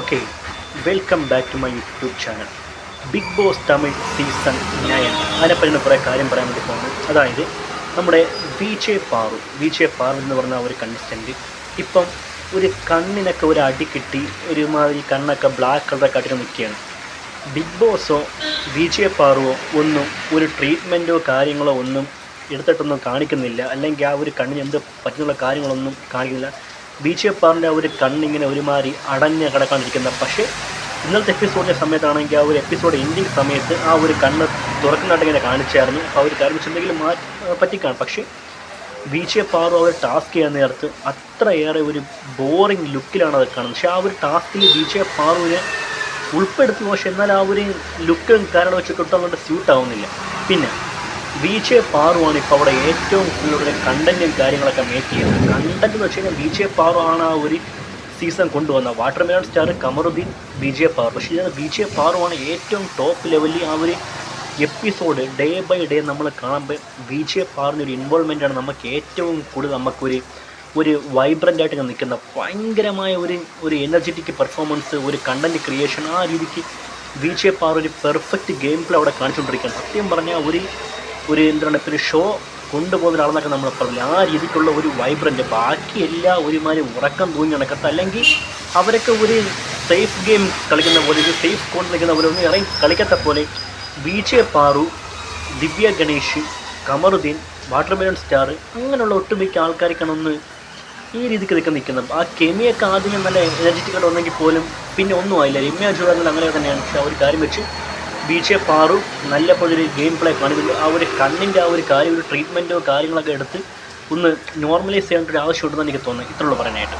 Okay welcome back to my YouTube channel big boss Tamil season nine അതിനെപ്പറ്റി കുറേ കാര്യം പറയാൻ വേണ്ടി പോകുന്നു. അതായത് നമ്മുടെ V J Paru V J Paru എന്ന് പറഞ്ഞ ഒരു കണ്ടസ്റ്റന്റ് ഇപ്പം ഒരു കണ്ണിനൊക്കെ ഒരു അടി കിട്ടി ഒരുമാതിരി കണ്ണൊക്കെ ബ്ലാക്ക് കളറൊക്കെ ആയിട്ട് നിൽക്കുകയാണ്. ബിഗ് ബോസോ വി ജെ പാറുവോ ഒന്നും ഒരു ട്രീറ്റ്മെന്റോ കാര്യങ്ങളോ ഒന്നും എടുത്തിട്ടൊന്നും കാണിക്കുന്നില്ല. അല്ലെങ്കിൽ ആ ഒരു കണ്ണിന് എന്ത് പറ്റുന്നുള്ള കാര്യങ്ങളൊന്നും കാണിക്കുന്നില്ല. ബി ജെ പാറിന്റെ ആ ഒരു കണ്ണിങ്ങനെ ഒരുമാതിരി അടഞ്ഞ് കിടക്കാണ്ടിരിക്കുന്ന പക്ഷേ ഇന്നത്തെ എപ്പിസോഡിന്റെ സമയത്താണെങ്കിൽ ആ ഒരു എപ്പിസോഡ് എൻഡിങ് സമയത്ത് ആ ഒരു കണ്ണ് തുറക്കുന്നതായിട്ട് ഇങ്ങനെ കാണിച്ചായിരുന്നു. അപ്പോൾ ആ ഒരു കാര്യം മാറ്റി പറ്റിക്കാണ്. പക്ഷേ ബി ജെ ഒരു അവർ ടാസ്ക് ചെയ്യാൻ നേരത്ത് അത്രയേറെ ഒരു ബോറിംഗ് ലുക്കിലാണ് അത് കാണുന്നത്. പക്ഷേ ആ ഒരു ടാസ്കിൽ ബി ജെ പാറുവിനെ ഉൾപ്പെടുത്തി. പക്ഷെ എന്നാൽ ആ ഒരു ലുക്കും കാരണം വെച്ചിട്ട് അങ്ങോട്ട് സ്യൂട്ട് ആവുന്നില്ല. പിന്നെ ബി ജെ പാറുവാണ് ഇപ്പോൾ അവിടെ ഏറ്റവും കൂടുതൽ കണ്ടന്റും കാര്യങ്ങളൊക്കെ മേക്ക് ചെയ്യുന്നത്. കണ്ടന്റ് എന്ന് വെച്ച് കഴിഞ്ഞാൽ ബീച്ചേ പാറുവാണ് ആ ഒരു സീസൺ കൊണ്ടുവന്ന watermelon star Kamaruddin J Paru. പക്ഷേ ഇതിനകത്ത് ജെ പാറുവാണ് ഏറ്റവും ടോപ്പ് ലെവലിൽ ആ ഒരു എപ്പിസോഡ് ഡേ ബൈ ഡേ നമ്മൾ കാണുമ്പോൾ ബി പാറിന്റെ ഒരു ഇൻവോൾവ്മെന്റ് ആണ് നമുക്ക് ഏറ്റവും കൂടുതൽ നമുക്കൊരു ഒരു വൈബ്രന്റ് ആയിട്ട് നിൽക്കുന്ന ഭയങ്കരമായ ഒരു ഒരു എനർജറ്റിക് പെർഫോമൻസ് ഒരു കണ്ടന്റ് ക്രിയേഷൻ ആ രീതിക്ക് ജെ പാർ ഒരു പെർഫെക്റ്റ് ഗെയിം പ്ലേ അവിടെ കാണിച്ചുകൊണ്ടിരിക്കുകയാണ്. സത്യം പറഞ്ഞാൽ ഒരു ഒരു എന്താണ് ഒരു ഷോ കൊണ്ടുപോകുന്ന ഒരാളെന്നൊക്കെ നമ്മൾ പറഞ്ഞില്ല? ആ രീതിക്കുള്ള ഒരു വൈബ്രന്റ് ബാക്കി എല്ലാ ഒരുമാതിരി ഉറക്കം തൂങ്ങി നടക്കത്ത അല്ലെങ്കിൽ അവരൊക്കെ ഒരു സേഫ് ഗെയിം കളിക്കുന്ന പോലെ ഒരു സേഫ് കോൺ നിൽക്കുന്ന പോലെ ഒന്നും ഇറങ്ങി കളിക്കത്ത പോലെ J Paru Divya Ganesh Kamaruddin watermelon star അങ്ങനെയുള്ള ഒട്ടുമിക്ക ആൾക്കാർക്കാണ് ഒന്ന് ഈ രീതിക്ക് നിൽക്കുന്ന നിൽക്കുന്നത്. ആ കെമിയൊക്കെ ആദ്യം നല്ല എനർജറ്റിക് ആയിട്ട് വന്നെങ്കിൽ പോലും പിന്നെ ഒന്നും ആയില്ല. രമ്യ ജോഡങ്ങൾ അങ്ങനെ തന്നെയാണ്. പക്ഷെ ആ ഒരു കാര്യം വെച്ച് ബി ജെ പാറു നല്ല ഒരു ഗെയിം പ്ലേ കാണിക്കുന്നു ആ ഒരു കണ്ണിന്റെ ആ ഒരു കാര്യം ഒരു ട്രീറ്റ്മെന്റോ കാര്യങ്ങളൊക്കെ എടുത്ത് ഒന്ന് നോർമലൈസ് ചെയ്യേണ്ട ഒരു ആവശ്യമുണ്ടെന്ന് എനിക്ക് തോന്നുന്നു. ഇത്രയുള്ളൂ പറയാനായിട്ട്.